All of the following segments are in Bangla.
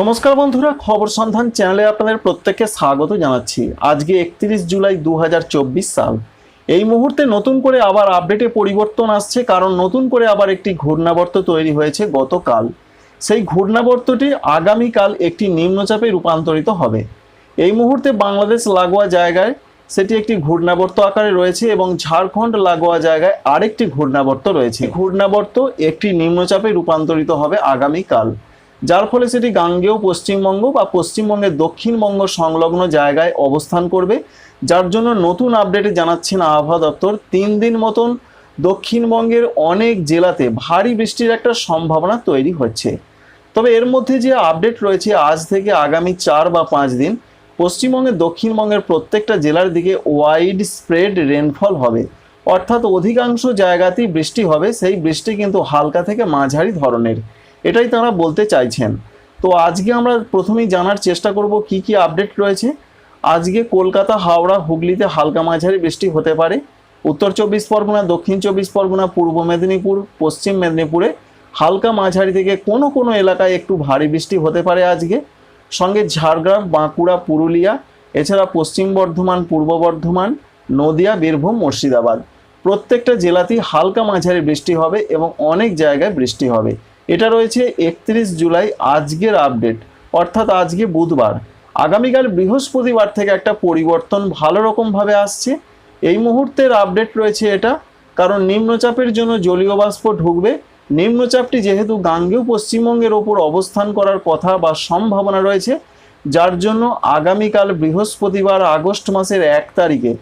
নমস্কার বন্ধুরা, খবর সন্ধান চ্যানেলে আপনাদের প্রত্যেককে স্বাগত জানাচ্ছি। আজকে একত্রিশ জুলাই দু হাজার চব্বিশ সাল। এই মুহূর্তে নতুন করে আবার আপডেটে পরিবর্তন আসছে, কারণ নতুন করে আবার একটি ঘূর্ণাবর্ত তৈরি হয়েছে গতকাল। সেই ঘূর্ণাবর্তটি আগামীকাল একটি নিম্নচাপে রূপান্তরিত হবে। এই মুহূর্তে বাংলাদেশ লাগোয়া জায়গায় সেটি একটি ঘূর্ণাবর্ত আকারে রয়েছে এবং ঝাড়খণ্ড লাগোয়া জায়গায় আরেকটি ঘূর্ণাবর্ত রয়েছে। ঘূর্ণাবর্ত একটি নিম্নচাপে রূপান্তরিত হবে আগামীকাল। যার ফলে সেটি গাঙ্গেয় পশ্চিমবঙ্গ বা পশ্চিমবঙ্গের দক্ষিণবঙ্গ সংলগ্ন জায়গায় অবস্থান করবে, যার জন্য নতুন আপডেটে জানাচ্ছেন আবহাওয়া দপ্তর। তিন দিন মতন দক্ষিণবঙ্গের অনেক জেলাতে ভারী বৃষ্টির একটা সম্ভাবনা তৈরি হচ্ছে। তবে এর মধ্যে যে আপডেট রয়েছে আজ থেকে আগামী চার বা পাঁচ দিন পশ্চিমবঙ্গের দক্ষিণবঙ্গের প্রত্যেকটা জেলার দিকে ওয়াইড স্প্রেড রেনফল হবে। অর্থাৎ অধিকাংশ জায়গাতেই বৃষ্টি হবে, সেই বৃষ্টি কিন্তু হালকা থেকে মাঝারি ধরনের। এটাই তারা বলতে চাইছেন। তো আজকে আমরা প্রথমেই জানার চেষ্টা করব কি কি আপডেট রয়েছে। আজকে কলকাতা, হাওড়া, হুগলিতে হালকা মাঝারি বৃষ্টি হতে পারে। উত্তর চব্বিশ পরগনা, দক্ষিণ চব্বিশ পরগনা, পূর্ব মেদিনীপুর, পশ্চিম মেদিনীপুরে হালকা মাঝারি থেকে কোনো কোনো এলাকায় একটু ভারী বৃষ্টি হতে পারে আজকে। সঙ্গে ঝাড়গ্রাম, বাঁকুড়া, পুরুলিয়া, এছাড়া পশ্চিম বর্ধমান, পূর্ব বর্ধমান, নদিয়া, বীরভূম, মুর্শিদাবাদ। প্রত্যেকটা জেলাতেই হালকা মাঝারি বৃষ্টি হবে এবং অনেক জায়গায় বৃষ্টি হবে। এটা রয়েছে একত্রিশ জুলাই আজকের আপডেট অর্থাৎ আজকে বুধবার। আগামীকাল বৃহস্পতিবার থেকে একটা পরিবর্তন ভালো রকমভাবে আসছে। এই মুহূর্তের আপডেট রয়েছে এটা, কারণ নিম্নচাপের জন্য জলীয় বাষ্প ঢুকবে। নিম্নচাপটি যেহেতু গাঙ্গেয় পশ্চিমবঙ্গের ওপর অবস্থান করার কথা বা সম্ভাবনা রয়েছে, যার জন্য আগামীকাল বৃহস্পতিবার আগস্ট মাসের এক তারিখে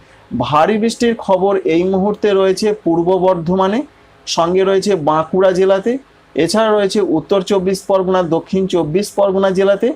ভারী বৃষ্টির খবর এই মুহূর্তে রয়েছে পূর্ব বর্ধমানে। সঙ্গে রয়েছে বাঁকুড়া জেলাতে। এছাড়া রয়েছে উত্তর চব্বিশ পরগনা, দক্ষিণ চব্বিশ পরগনা জেলাতে,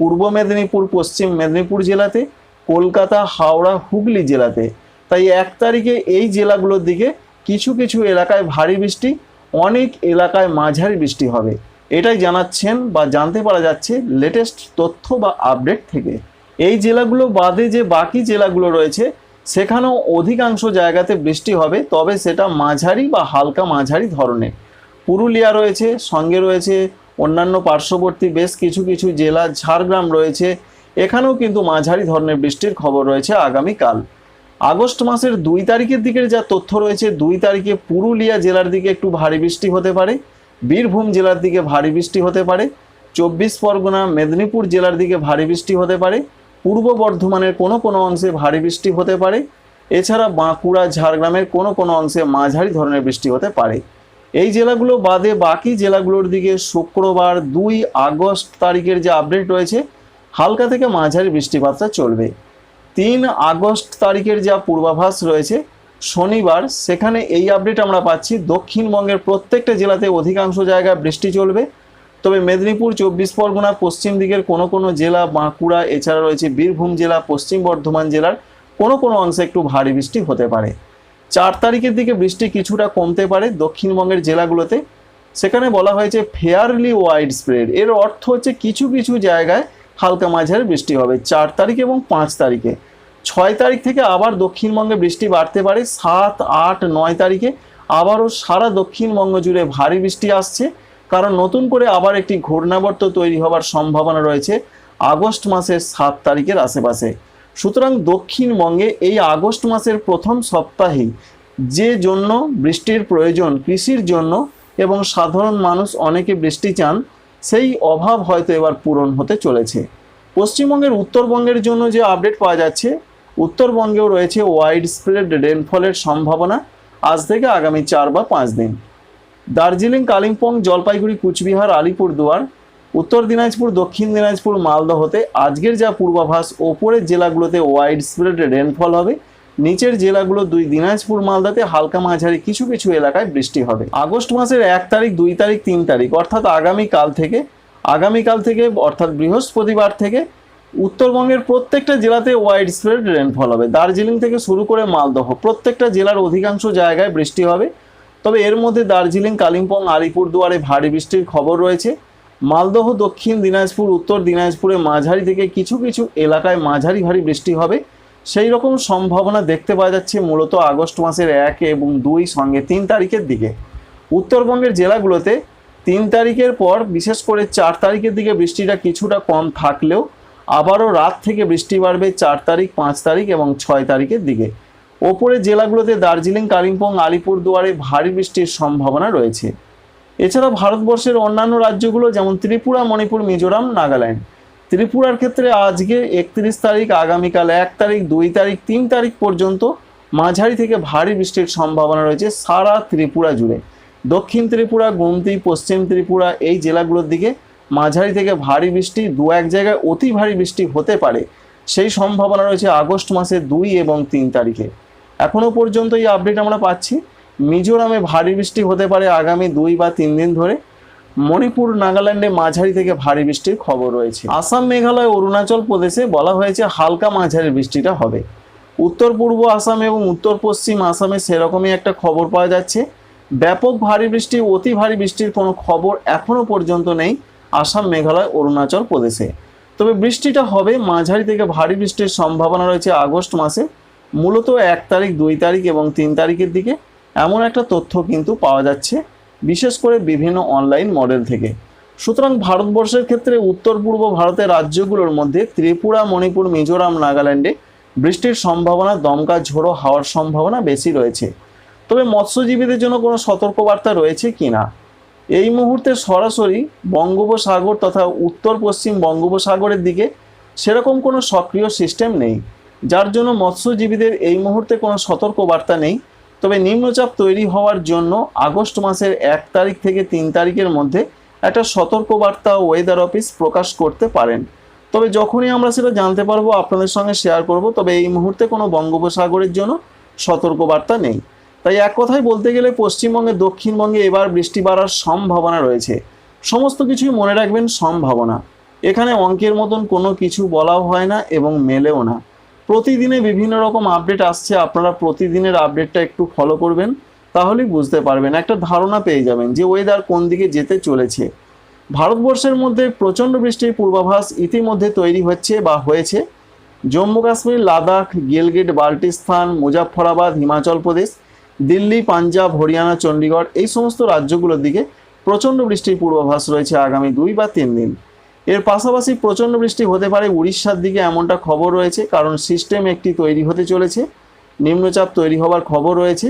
পূর্ব মেদিনীপুর, পশ্চিম মেদিনীপুর জেলাতে, কলকাতা, হাওড়া, হুগলি জেলাতে। তাই এক তারিখে এই জেলাগুলোর দিকে কিছু কিছু এলাকায় ভারী বৃষ্টি, অনেক এলাকায় মাঝারি বৃষ্টি হবে। এটাই জানাচ্ছেন বা জানতে পারা যাচ্ছে লেটেস্ট তথ্য বা আপডেট থেকে। এই জেলাগুলো বাদে যে বাকি জেলাগুলো রয়েছে, সেখানেও অধিকাংশ জায়গাতে বৃষ্টি হবে, তবে সেটা মাঝারি বা হালকা মাঝারি ধরনের। পুরুলিয়া রয়েছে, সঙ্গে রয়েছে অন্যান্য পার্শ্ববর্তী বেশ কিছু কিছু জেলা, ঝাড়গ্রাম রয়েছে। এখানেও কিন্তু মাঝারি ধরনের বৃষ্টির খবর রয়েছে আগামীকাল। আগস্ট মাসের দুই তারিখের দিকের যা তথ্য রয়েছে, দুই তারিখে পুরুলিয়া জেলার দিকে একটু ভারী বৃষ্টি হতে পারে, বীরভূম জেলার দিকে ভারী বৃষ্টি হতে পারে, চব্বিশ পরগনা, মেদিনীপুর জেলার দিকে ভারী বৃষ্টি হতে পারে, পূর্ব বর্ধমানের কোনো কোনো অংশে ভারী বৃষ্টি হতে পারে। এছাড়া বাঁকুড়া, ঝাড়গ্রামের কোনো কোনো অংশে মাঝারি ধরনের বৃষ্টি হতে পারে। এই জেলাগুলো বাদে বাকি জেলাগুলোর দিকে শুক্রবার দুই আগস্ট তারিখের যে আপডেট রয়েছে, হালকা থেকে মাঝারি বৃষ্টিপাতটা চলবে। তিন আগস্ট তারিখের যা পূর্বাভাস রয়েছে, শনিবার সেখানে এই আপডেট আমরা পাচ্ছি। দক্ষিণবঙ্গের প্রত্যেকটা জেলাতে অধিকাংশ জায়গায় বৃষ্টি চলবে। তবে মেদিনীপুর, চব্বিশ পরগনা, পশ্চিম দিকের কোনো কোনো জেলা, বাঁকুড়া, এছাড়া রয়েছে বীরভূম জেলা, পশ্চিম বর্ধমান জেলার কোনো কোনো অংশে একটু ভারী বৃষ্টি হতে পারে। চার তারিখের দিকে বৃষ্টি কিছুটা কমতে পারে দক্ষিণবঙ্গের জেলাগুলোতে। সেখানে বলা হয়েছে ফেয়ারলি ওয়াইড স্প্রেড এর অর্থ হচ্ছে কিছু কিছু জায়গায় হালকা মাঝারি বৃষ্টি হবে, চার তারিখ এবং পাঁচ তারিখে। ছয় তারিখ থেকে আবার দক্ষিণবঙ্গে বৃষ্টি বাড়তে পারে, সাত, আট, নয় তারিখে। আবারও সারা দক্ষিণবঙ্গ জুড়ে ভারী বৃষ্টি আসছে। কারণ নতুন করে আবার একটি ঘূর্ণাবর্ত তৈরি হবার সম্ভাবনা রয়েছে আগস্ট মাসের সাত তারিখের আশেপাশে। সুতরাং দক্ষিণবঙ্গে এই আগস্ট মাসের প্রথম সপ্তাহেই যে জন্য বৃষ্টির প্রয়োজন, কৃষির জন্য এবং সাধারণ মানুষ অনেকে বৃষ্টি চান, সেই অভাব হয়তো এবার পূরণ হতে চলেছে। পশ্চিমবঙ্গের উত্তরবঙ্গের জন্য যে আপডেট পাওয়া যাচ্ছে, উত্তরবঙ্গেও রয়েছে ওয়াইড স্প্রেড রেনফলের সম্ভাবনা আজ থেকে আগামী চার বা পাঁচ দিন। দার্জিলিং, কালিম্পং, জলপাইগুড়ি, কুচবিহার, আলিপুরদুয়ার উত্তর দিনাজপুর, দক্ষিণ দিনাজপুর, মালদহতে আজকের যা পূর্বাভাস, ওপরের জেলাগুলোতে ওয়াইড স্প্রেড রেনফল হবে। নিচের জেলাগুলো দুই দিনাজপুর, মালদাতে হালকা মাঝারি কিছু কিছু এলাকায় বৃষ্টি হবে। আগস্ট মাসের এক তারিখ, দুই তারিখ, তিন তারিখ, অর্থাৎ আগামীকাল থেকে আগামীকাল থেকে, অর্থাৎ বৃহস্পতিবার থেকে উত্তরবঙ্গের প্রত্যেকটা জেলাতে ওয়াইড স্প্রেড রেনফল হবে। দার্জিলিং থেকে শুরু করে মালদহ, প্রত্যেকটা জেলার অধিকাংশ জায়গায় বৃষ্টি হবে। তবে এর মধ্যে দার্জিলিং, কালিম্পং, আলিপুরদুয়ারে ভারী বৃষ্টির খবর রয়েছে। মালদহ, দক্ষিণ দিনাজপুর, উত্তর দিনাজপুরে মাঝারি থেকে কিছু কিছু এলাকায় মাঝারি ভারী বৃষ্টি হবে। সেই রকম সম্ভাবনা দেখতে পাওয়া যাচ্ছে মূলত আগস্ট মাসের এক এবং দুই সঙ্গে তিন তারিখের দিকে। উত্তরবঙ্গের জেলাগুলোতে তিন তারিখের পর, বিশেষ করে চার তারিখের দিকে বৃষ্টিটা কিছুটা কম থাকলেও আবারও রাত থেকে বৃষ্টি বাড়বে চার তারিখ, পাঁচ তারিখ এবং ছয় তারিখের দিকে। ওপরে জেলাগুলোতে দার্জিলিং, কালিম্পং, আলিপুরদুয়ারে ভারী বৃষ্টির সম্ভাবনা রয়েছে। এছাড়া ভারতবর্ষের অন্যান্য রাজ্যগুলো যেমন ত্রিপুরা, মণিপুর, মিজোরাম, নাগাল্যান্ড। ত্রিপুরার ক্ষেত্রে আজকে একত্রিশ তারিখ, আগামীকাল এক তারিখ, দুই তারিখ, তিন তারিখ পর্যন্ত মাঝারি থেকে ভারী বৃষ্টির সম্ভাবনা রয়েছে সারা ত্রিপুরা জুড়ে। দক্ষিণ ত্রিপুরা, গুমতি, পশ্চিম ত্রিপুরা এই জেলাগুলোর দিকে মাঝারি থেকে ভারী বৃষ্টি, দু এক জায়গায় অতি ভারী বৃষ্টি হতে পারে। সেই সম্ভাবনা রয়েছে আগস্ট মাসের দুই এবং তিন তারিখে। এখনও পর্যন্ত এই আপডেট আমরা পাচ্ছি। মিজোরামে ভারী বৃষ্টি হতে পারে আগামী দুই বা তিন দিন ধরে। মণিপুর, নাগাল্যান্ডে মাঝারি থেকে ভারী বৃষ্টির খবর রয়েছে। আসাম, মেঘালয়, অরুণাচল প্রদেশে বলা হয়েছে হালকা মাঝারি বৃষ্টিটা হবে। উত্তর, পূর্ব আসাম এবং উত্তর, পশ্চিম আসামে সেরকমই একটা খবর পাওয়া যাচ্ছে। ব্যাপক ভারী বৃষ্টি, অতি ভারী বৃষ্টির কোনো খবর এখনও পর্যন্ত নেই আসাম, মেঘালয়, অরুণাচল প্রদেশে। তবে বৃষ্টিটা হবে মাঝারি থেকে ভারী বৃষ্টির সম্ভাবনা রয়েছে আগস্ট মাসে। মূলত এক তারিখ, দুই তারিখ এবং তিন তারিখের দিকে। এমন একটা তথ্য কিন্তু পাওয়া যাচ্ছে, বিশেষ করে বিভিন্ন অনলাইন মডেল থেকে। সুতরাং ভারতবর্ষের ক্ষেত্রে উত্তর পূর্ব ভারতের রাজ্যগুলোর মধ্যে ত্রিপুরা, মণিপুর, মিজোরাম, নাগাল্যান্ডে বৃষ্টির সম্ভাবনা, দমকা ঝোড়ো হওয়ার সম্ভাবনা বেশি রয়েছে। তবে মৎস্যজীবীদের জন্য কোনো সতর্কবার্তা রয়েছে কি না? এই মুহূর্তে সরাসরি বঙ্গোপসাগর তথা উত্তর পশ্চিম বঙ্গোপসাগরের দিকে সেরকম কোনো সক্রিয় সিস্টেম নেই, যার জন্য মৎস্যজীবীদের এই মুহূর্তে কোনো সতর্কবার্তা নেই। তবে নিম্নচাপ তৈরি হওয়ার জন্য আগস্ট মাসের এক তারিখ থেকে তিন তারিখের মধ্যে একটা সতর্কবার্তা ওয়েদার অফিস প্রকাশ করতে পারেন। তবে যখনই আমরা সেটা জানতে পারব, আপনাদের সঙ্গে শেয়ার করব, তবে এই মুহূর্তে কোনো বঙ্গোপসাগরের জন্য সতর্কবার্তা নেই। তাই এক কথায় বলতে গেলে পশ্চিমবঙ্গে, দক্ষিণবঙ্গে এবার বৃষ্টি বাড়ার সম্ভাবনা রয়েছে। সমস্ত কিছুই মনে রাখবেন সম্ভাবনা। এখানে অঙ্কের মতন কোনো কিছু বলাও হয় না এবং মেলেও না। প্রতিদিনে বিভিন্ন রকম আপডেট আসছে, আপনারা প্রতিদিনের আপডেটটা একটু ফলো করবেন, তাহলেই বুঝতে পারবেন। একটা ধারণা পেয়ে যাবেন যে ওয়েদার কোন দিকে যেতে চলেছে। ভারতবর্ষের মধ্যে প্রচণ্ড বৃষ্টির পূর্বাভাস ইতিমধ্যে তৈরি হচ্ছে বা হয়েছে। জম্মু কাশ্মীর, লাদাখ, গিলগিট, বাল্টিস্তান, মুজাফফরাবাদ, হিমাচল প্রদেশ, দিল্লি, পাঞ্জাব, হরিয়ানা চণ্ডীগড় এই সমস্ত রাজ্যগুলোর দিকে প্রচণ্ড বৃষ্টির পূর্বাভাস রয়েছে আগামী দুই বা তিন দিন। এর পাশাপাশি প্রচণ্ড বৃষ্টি হতে পারে উড়িষ্যার দিকে এমনটা খবর রয়েছে, কারণ সিস্টেম একটি তৈরি হতে চলেছে। নিম্নচাপ তৈরি হবার খবর রয়েছে।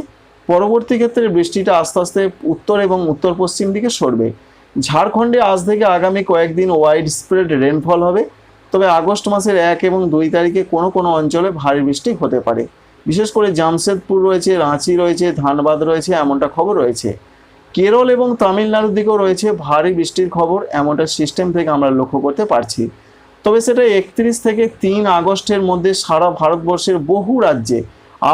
পরবর্তী ক্ষেত্রে বৃষ্টিটা আস্তে আস্তে উত্তর এবং উত্তর পশ্চিম দিকে সরবে। ঝাড়খণ্ডে আজ থেকে আগামী কয়েকদিন ওয়াইড স্প্রেড রেনফল হবে। তবে আগস্ট মাসের এক এবং দুই তারিখে কোনো কোনো অঞ্চলে ভারী বৃষ্টি হতে পারে। বিশেষ করে জামশেদপুর রয়েছে, রাঁচি রয়েছে, ধানবাদ রয়েছে, এমনটা খবর রয়েছে। কেরল এবং তামিলনাড়ুর দিকেও রয়েছে ভারী বৃষ্টির খবর, এমনটা সিস্টেম থেকে আমরা লক্ষ্য করতে পারছি। তবে সেটা একত্রিশ থেকে তিন আগস্টের মধ্যে সারা ভারতবর্ষের বহু রাজ্যে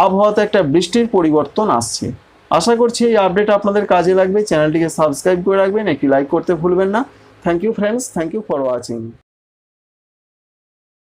আবহাওয়াতে একটা বৃষ্টির পরিবর্তন আসছে। আশা করছি এই আপডেট আপনাদের কাজে লাগবে। চ্যানেলটিকে সাবস্ক্রাইব করে রাখবেন, একটি লাইক করতে ভুলবেন না। Thank you friends thank you for watching